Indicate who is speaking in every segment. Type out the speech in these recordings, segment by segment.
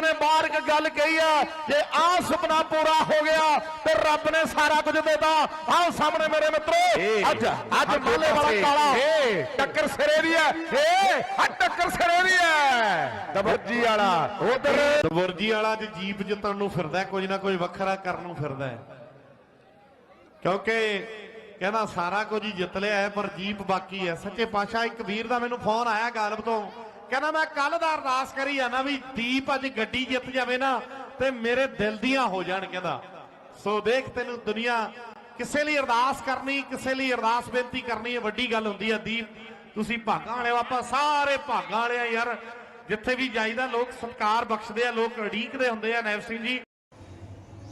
Speaker 1: ਨੇ ਬਾਹਰ ਇੱਕ ਗੱਲ ਕਹੀ ਆ ਜੇ ਆਹ ਸੁਪਨਾ ਪੂਰਾ ਹੋ ਗਿਆ ਤੇ ਰੱਬ ਨੇ ਸਾਰਾ ਕੁਝ ਦੇਤਾ। ਆਹ ਸਾਹਮਣੇ ਮੇਰੇ ਮਿੱਤਰੋ ਅੱਜ ਅੱਜ ਮਾਲੇ ਵਾਲਾ ਕਾਲਾ ਟੱਕਰ ਸਿਰੇ ਦੀ ਹੈ। ਏ ਆ ਟੱਕਰ ਸਿਰੇ ਦੀ ਹੈ। ਦਬਰਜੀ ਵਾਲਾ ਉਧਰ।
Speaker 2: ਦਬੁਰਜੀ ਵਾਲਾ ਅੱਜ ਜੀਪ ਜਿੱਤਣ ਨੂੰ ਫਿਰਦਾ ਕੁਝ ਨਾ ਕੁਝ ਵੱਖਰਾ ਕਰਨ ਨੂੰ ਫਿਰਦਾ। ਕਿਉਂਕਿ ਕਹਿੰਦਾ ਸਾਰਾ ਕੁਝ ਹੀ ਜਿੱਤ ਲਿਆ ਪਰ ਜੀਪ ਬਾਕੀ ਹੈ। ਸੱਚੇ ਪਾਤਸ਼ਾਹ ਇੱਕ ਵੀਰ ਦਾ ਮੈਨੂੰ ਫੋਨ ਆਇਆ ਗਾਲਬ ਤੋਂ। ਕਹਿੰਦਾ ਮੈਂ ਕੱਲ ਦਾ ਅਰਦਾਸ ਕਰੀ ਜਾਣਾ ਵੀ ਦੀਪ ਅੱਜ ਗੱਡੀ ਜਿੱਤ ਜਾਵੇ ਨਾ ਤੇ ਮੇਰੇ ਦਿਲ ਦੀਆਂ ਹੋ ਜਾਣ ਕਹਿੰਦਾ। ਸੋ ਦੇਖ ਤੈਨੂੰ ਦੁਨੀਆ ਕਿਸੇ ਲਈ ਅਰਦਾਸ ਕਰਨੀ ਕਿਸੇ ਲਈ ਅਰਦਾਸ ਬੇਨਤੀ ਕਰਨੀ ਇਹ ਵੱਡੀ ਗੱਲ ਹੁੰਦੀ ਹੈ ਦੀਪ। ਤੁਸੀਂ ਭਾਗਾਂ ਵਾਲੇ ਹੋ, ਆਪਾਂ ਸਾਰੇ ਭਾਗਾਂ ਵਾਲੇ ਆ ਯਾਰ। ਜਿੱਥੇ ਵੀ ਜਾਈਦਾ ਲੋਕ ਸਤਿਕਾਰ ਬਖਸ਼ਦੇ ਆ ਲੋਕ ਉਡੀਕਦੇ ਹੁੰਦੇ ਆ ਨੈਬ ਸਿੰਘ ਜੀ।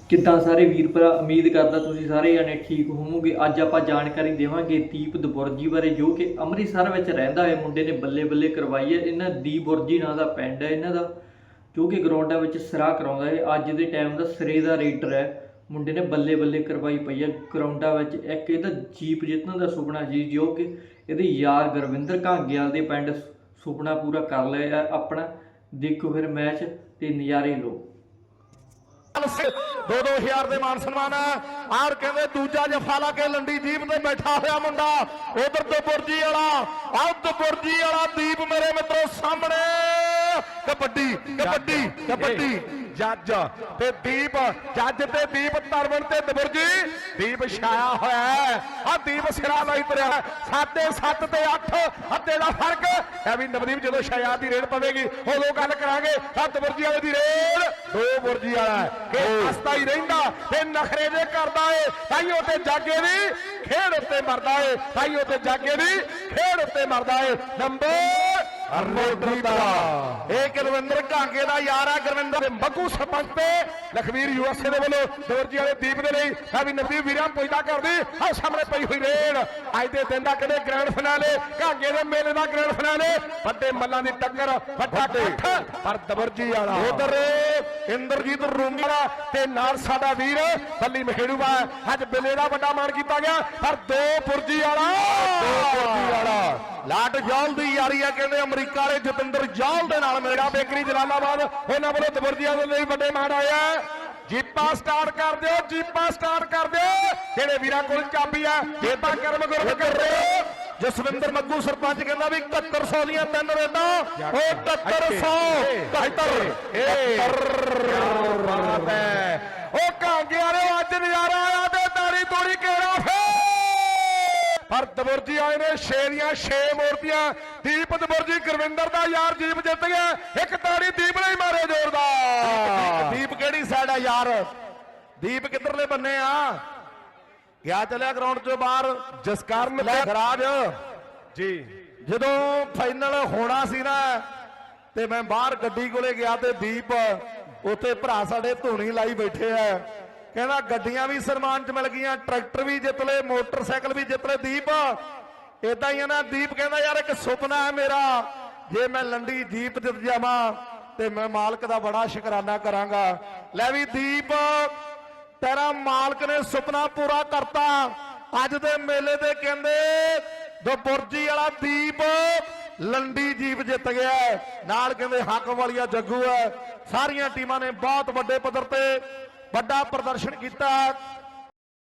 Speaker 3: ਕਿੱਦਾਂ ਸਾਰੇ ਵੀਰ ਭਰਾ, ਉਮੀਦ ਕਰਦਾ ਤੁਸੀਂ ਸਾਰੇ ਜਣੇ ਠੀਕ ਹੋਵੋਗੇ। ਅੱਜ ਆਪਾਂ ਜਾਣਕਾਰੀ ਦੇਵਾਂਗੇ ਦੀਪ ਦਬੁਰਜੀ ਬਾਰੇ, ਜੋ ਕਿ ਅੰਮ੍ਰਿਤਸਰ ਵਿੱਚ ਰਹਿੰਦਾ ਹੈ। ਮੁੰਡੇ ਨੇ ਬੱਲੇ ਬੱਲੇ ਕਰਵਾਈ ਹੈ। ਇਹਨਾਂ ਦੀਪ ਬੁਰਜੀ ਨਾਂ ਦਾ ਪਿੰਡ ਹੈ ਇਹਨਾਂ ਦਾ, ਜੋ ਕਿ ਗਰਾਊਂਡਾਂ ਵਿੱਚ ਸਿਰਾ ਕਰਾਉਂਦਾ ਹੈ। ਅੱਜ ਦੇ ਟਾਈਮ ਦਾ ਸਿਰੇ ਦਾ ਰੇਟਰ ਹੈ। ਮੁੰਡੇ ਨੇ ਬੱਲੇ ਬੱਲੇ ਕਰਵਾਈ ਪਈ ਹੈ। ਗਰਾਊਂਡਾਂ ਵਿੱਚ ਇੱਕ ਇਹਦਾ ਜੀਪ ਜਿੱਤਣ ਦਾ ਸੁਪਨਾ ਜੀ ਜੋ ਕਿ ਇਹਦੇ ਯਾਰ ਗੁਰਵਿੰਦਰ ਘਾਂਗਿਆਲ ਦੇ ਪਿੰਡ ਸੁਪਨਾ ਪੂਰਾ ਕਰ ਲਿਆ ਆਪਣਾ। ਦੇਖੋ ਫਿਰ ਮੈਚ ਤੇ ਨਜ਼ਾਰੇ ਲਓ।
Speaker 1: ਦੋ ਦੋ ਹਜ਼ਾਰ ਦੇ ਮਾਨ ਸਨਮਾਨ ਹੈ। ਆਰ ਕਹਿੰਦੇ ਦੂਜਾ ਜਫਾ ਲਾ ਕੇ ਲੰਡੀ ਜੀਪ ਤੇ ਬੈਠਾ ਹੋਇਆ ਮੁੰਡਾ। ਉਧਰ ਤੋਂ ਬੁਰਜੀ ਵਾਲਾ, ਆਹ ਬੁਰਜੀ ਵਾਲਾ ਦੀਪ ਮੇਰੇ ਮਿੱਤਰੋ ਸਾਹਮਣੇ। ਕਬੱਡੀ ਕਬੱਡੀ ਕਬੱਡੀ। ਜੱਜ ਤੇ ਦੀਪ ਜੱਜ ਤੇ ਦੀਪ ਤਰਵਣ ਤੇ ਦਬੁਰਜੀ ਦੀਪ ਛਾਇਆ ਹੋਇਆ ਹੈ। ਆ ਦੀਪ ਸਿਰਾ ਲਾਈ ਤੁਰਿਆ 7.5 ਤੇ 8 ਹੱਤੇ ਦਾ ਫ਼ਰਕ। ਐ ਵੀ ਨਵਦੀਪ ਜਦੋਂ ਛਾਇਆ ਦੀ ਰੇਡ ਪਵੇਗੀ ਉਦੋਂ ਗੱਲ ਕਰਾਂਗੇ। ਆ ਦਬੁਰਜੀ ਵਾਲੇ ਦੀ ਰੇਡ ਦੋ ਬੁਰਜੀ ਵਾਲਾ ਕਿ ਹਸਤਾ ਹੀ ਰਹਿੰਦਾ ਤੇ ਨਖਰੇ ਦੇ ਕਰਦਾ ਏ ਤਾਈਓ ਤੇ ਜਾਗੇ ਦੀ ਖੇਡ ਉੱਤੇ ਮਰਦਾ ਏ। ਤਾਈਓ ਤੇ ਜਾਗੇ ਦੀ ਖੇਡ ਉੱਤੇ ਮਰਦਾ ਏ। ਨੰਬਰ ਰੋਡਰੀ ਦਾ। ਇਹ ਗੁਰਵਿੰਦਰ ਘਾਂਗੇ ਦਾ ਯਾਰ ਆ ਗੁਰਵਿੰਦਰ ਮੱਗੂ ਸਰਪੰਚ ਤੇ ਲਖਵੀਰ ਯੂਐਸਏ ਦੇ ਵੱਲੋਂ ਦੋਰਜੀ ਵਾਲੇ ਦੀਪ ਦੇ ਲਈ ਆ ਵੀ ਨਵਦੀਪ ਵੀਰਾਂ ਪੁੱਜਦਾ ਕਰਦੀ ਆ ਸਾਹਮਣੇ ਪਈ ਹੋਈ ਰੇਡ। ਅੱਜ ਦੇ ਦਿਨ ਦਾ ਕਹਿੰਦੇ ਗ੍ਰੈਂਡ ਫਿਨਾਲੇ ਘਾਂਗੇ ਦੇ ਮੇਲੇ ਦਾ ਗ੍ਰੈਂਡ ਫਿਨਾਲੇ ਵੱਡੇ ਮੱਲਾਂ ਦੀ ਟੱਕਰ ਵੱਡਾ ਇਕੱਠ। ਪਰ ਦਬਰਜੀ ਵਾਲਾ। ਉਧਰ ਇੰਦਰਜੀਤ ਵਾਲਾ ਤੇ ਨਾਲ ਸਾਡਾ ਵੀਰ ਬੱਲੀ ਮਖੇੜੂਆ ਅੱਜ ਬਿੱਲੇ ਦਾ ਵੱਡਾ ਮਾਣ ਕੀਤਾ ਗਿਆ ਪਰ ਦੋ ਪੁਰਜੀ ਵਾਲਾ। ਦੋ ਪੁਰਜੀ ਲਾਟ ਜੌਲ ਦੀ ਯਾਰੀ ਆ ਕਹਿੰਦੇ ਅਮਰੀਕਾ ਵਾਲੇ ਜਤਿੰਦਰ ਜੌਲ ਦੇ ਨਾਲ ਮੇਰਾ ਬੇਕਰੀ ਜਲਾਲਾਬਾਦ ਉਹਨਾਂ ਵੱਲੋਂ ਦਬਰਜੀਆਂ ਦੇ ਲਈ ਵੱਡੇ ਮਾਣ ਆਇਆ ਜੀਪਾਂ ਸਟਾਰਟ ਕਰ ਦਿਓ ਜੀਪਾਂ ਸਟਾਰਟ ਕਰ ਦਿਓ। ਜਿਹੜੇ ਵੀਰਾਂ ਕੋਲ ਚਾਬੀ ਆ ਜੇ ਤਾਂ ਕਰਮ ਗੁਰਮ ਕਰ ਰਹੇ ਜਸਵਿੰਦਰ ਮੱਗੂ ਸਰਪੰਚ ਕਹਿੰਦਾ ਵੀ 7100 ਦੀਆਂ ਤਿੰਨ ਰੇਡਾਂ ਉਹ 7100 71 ਬਾਤ ਹੈ ਉਹ ਕਾਂਗੇ ਵਾਲੇ ਅੱਜ ਨਜ਼ਾਰਾ ਆਇਆ ਤੇ ਤਾੜੀ ਤੋੜੀ ਕੇਰਾ ਫੇ ਪਰ ਦਬੁਰਜੀ ਆਏ ਨੇ ਦੀਆਂ ਛੇ ਮੂਰਤੀਆਂ। ਦੀਪ ਦਬੁਰਜੀ ਗੁਰਵਿੰਦਰ ਦਾ ਯਾਰ ਦੀਪ ਜਿੱਤ ਗਿਆ। ਇੱਕ ਤਾੜੀ ਦੀਪ ਲਈ ਮਾਰੇ ਜ਼ੋਰਦਾਰ। ਦੀਪ ਕਿਹੜੀ ਸਾਈਡ ਆ ਯਾਰ? ਦੀਪ ਕਿੱਧਰਲੇ ਬੰਨੇ ਆ? ਗਿਆ ਚੱਲਿਆ ਗਰਾਊਂਡ ਚੋਂ ਬਾਹਰ। ਜਸਕਰਨ ਖਰਾਜ ਜੀ। ਜਦੋਂ ਫਾਈਨਲ ਹੋਣਾ ਸੀ ਨਾ ਤੇ ਮੈਂ ਬਾਹਰ ਗੱਡੀ ਕੋਲੇ ਗਿਆ ਤੇ ਦੀਪ ਉੱਥੇ ਭਰਾ ਸਾਡੇ ਧੂਣੀ ਲਾਈ ਬੈਠੇ ਆ। ਕਹਿੰਦਾ ਗੱਡੀਆਂ ਵੀ ਸਨਮਾਨ ਚ ਮਿਲ ਗਈਆਂ, ਟਰੈਕਟਰ ਵੀ ਜਿੱਤ ਲਏ, ਮੋਟਰਸਾਈਕਲ ਵੀ ਜਿੱਤ ਲਏ। ਦੀਪ ਇਦਾਂ ਹੀ ਨਾ ਦੀਪ ਕਹਿੰਦਾ ਯਾਰ ਇੱਕ ਸੁਪਨਾ ਹੈ ਮੇਰਾ, ਜੇ ਮੈਂ ਲੰਡੀ ਜੀਪ ਜਿੱਤ ਜਾਵਾਂ ਤੇ ਮੈਂ ਮਾਲਕ ਦਾ ਬੜਾ ਸ਼ੁਕਰਾਨਾ ਕਰਾਂਗਾ। ਲੈ ਵੀ ਦੀਪ, ਤੇਰਾ ਮਾਲਕ ਨੇ ਸੁਪਨਾ ਪੂਰਾ ਕਰਤਾ। ਅੱਜ ਦੇ ਮੇਲੇ ਤੇ ਕਹਿੰਦੇ, ਦੋ ਵਾਲਾ ਦੀਪ ਲੰਡੀ ਜੀਪ ਜਿੱਤ ਗਿਆ ਨਾਲ ਕਹਿੰਦੇ ਹੱਕ ਵਾਲੀਆ ਜੱਗੂ ਹੈ। ਸਾਰੀਆਂ ਟੀਮਾਂ ਨੇ ਬਹੁਤ ਵੱਡੇ ਪੱਧਰ ਤੇ ਵੱਡਾ ਪ੍ਰਦਰਸ਼ਨ ਕੀਤਾ।